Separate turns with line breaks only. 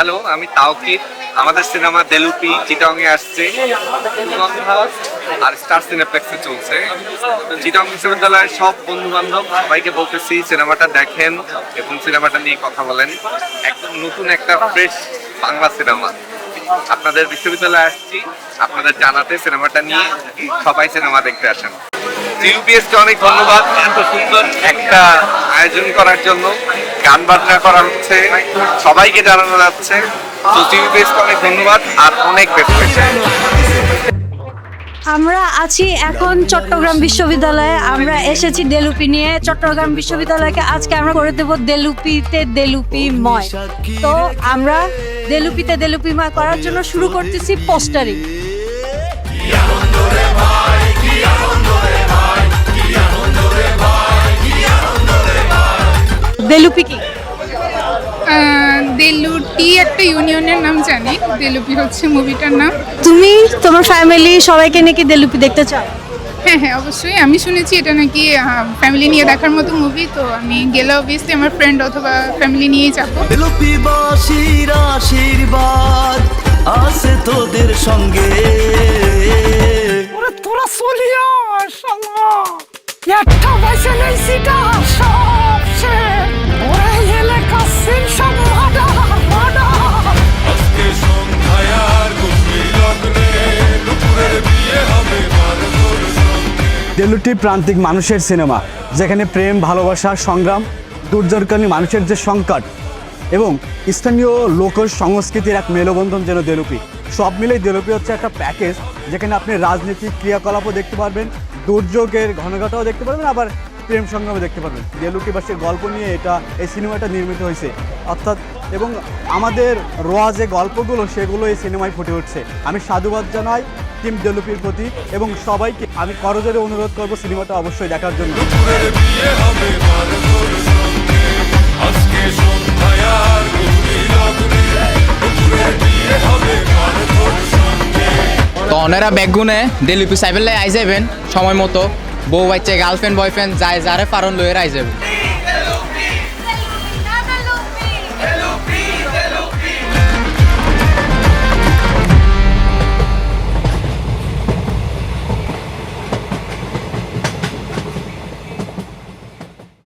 Hello, আমি তাওকির। আমাদের cinema Delupi চিটং এ আসছে। আর স্টার সিনেপ্লেক্সে চলছে। চিটং বিশ্ববিদ্যালয়ের সব বন্ধু বান্ধব সবাইকে বলতেছি, সিনেমাটা দেখেন এবং সিনেমাটা নিয়ে কথা বলেন। একদম নতুন একটা ফ্রেশ বাংলা সিনেমা। আপনাদের বিশ্ববিদ্যালয়ে আসছি, আপনাদের জানাতে সিনেমাটা নিয়ে সবাই সিনেমা দেখতে আসেন। ইউপিএস কে অনেক ধন্যবাদ, এত সুন্দর একটা আয়োজন করার জন্য। গান বাজনা করা হচ্ছে, সবাইকে জানানো যাচ্ছে। ধন্যবাদ, আর অনেক
আমরা আছি এখন চট্টগ্রাম বিশ্ববিদ্যালয়ে। আমরা এসেছি দেলুপি নিয়ে। চট্টগ্রাম বিশ্ববিদ্যালয়কে আজকে আমরা করে দেব দেলুপিতে দেলুপি ময় তো আমরা দেলুপিতে দেলুপি ময় করার জন্য শুরু করতেছি পোস্টারিং। দেলুপি কি?
দেলুটি একটা ইউনিয়নের নাম জানি। দেলুপি হচ্ছে মুভিটার নাম।
তুমি তোমার ফ্যামিলি সবাইকে নাকি দেলুপি দেখতে চাও?
হ্যাঁ হ্যাঁ অবশ্যই। আমি শুনেছি এটা নাকি ফ্যামিলি নিয়ে দেখার মতো মুভি তো আমি গেলে অবভিয়াসলি আমার ফ্রেন্ড অথবা ফ্যামিলি নিয়েই যাব।
লোপিবাসীর আশীর্বাদ আছে তোদের সঙ্গে।
ওরে তোরা চলিয়া শালা। একটা বেছে নেই সিটা
দেলুটি প্রান্তিক মানুষের সিনেমা, যেখানে প্রেম, ভালোবাসা, সংগ্রাম দুর্যোগকালীন মানুষের যে সংকট এবং স্থানীয় লোক সংস্কৃতির এক মেলবন্ধন যেন দেলুপি। সব মিলেই দেলুপি হচ্ছে একটা প্যাকেজ যেখানে আপনি রাজনীতিক ক্রিয়াকলাপও দেখতে পারবেন, দুর্যোগের ঘনঘটাও দেখতে পারবেন, আবার প্রেম সংগ্রামও দেখতে পারবেন। দেলুটিবাসীর গল্প নিয়ে এটা, এই সিনেমাটা নির্মিত হয়েছে। অর্থাৎ এবং আমাদের রোয়া যে গল্পগুলো, সেগুলো এই সিনেমায় ফুটে উঠছে। আমি সাধুবাদ জানাই টিম দেলুপির প্রতি এবং সবাইকে আমি করজোরে অনুরোধ করব সিনেমাটা অবশ্যই দেখার জন্য।
তো ওনারা ব্যাগুনে ডেলিপি সাইবেল আই যাবেন সময় মতো বউ বাচ্চা গার্লফ্রেন্ড বয়ফ্রেন্ড যায় যারে পারন লইয়ের আই যাবেন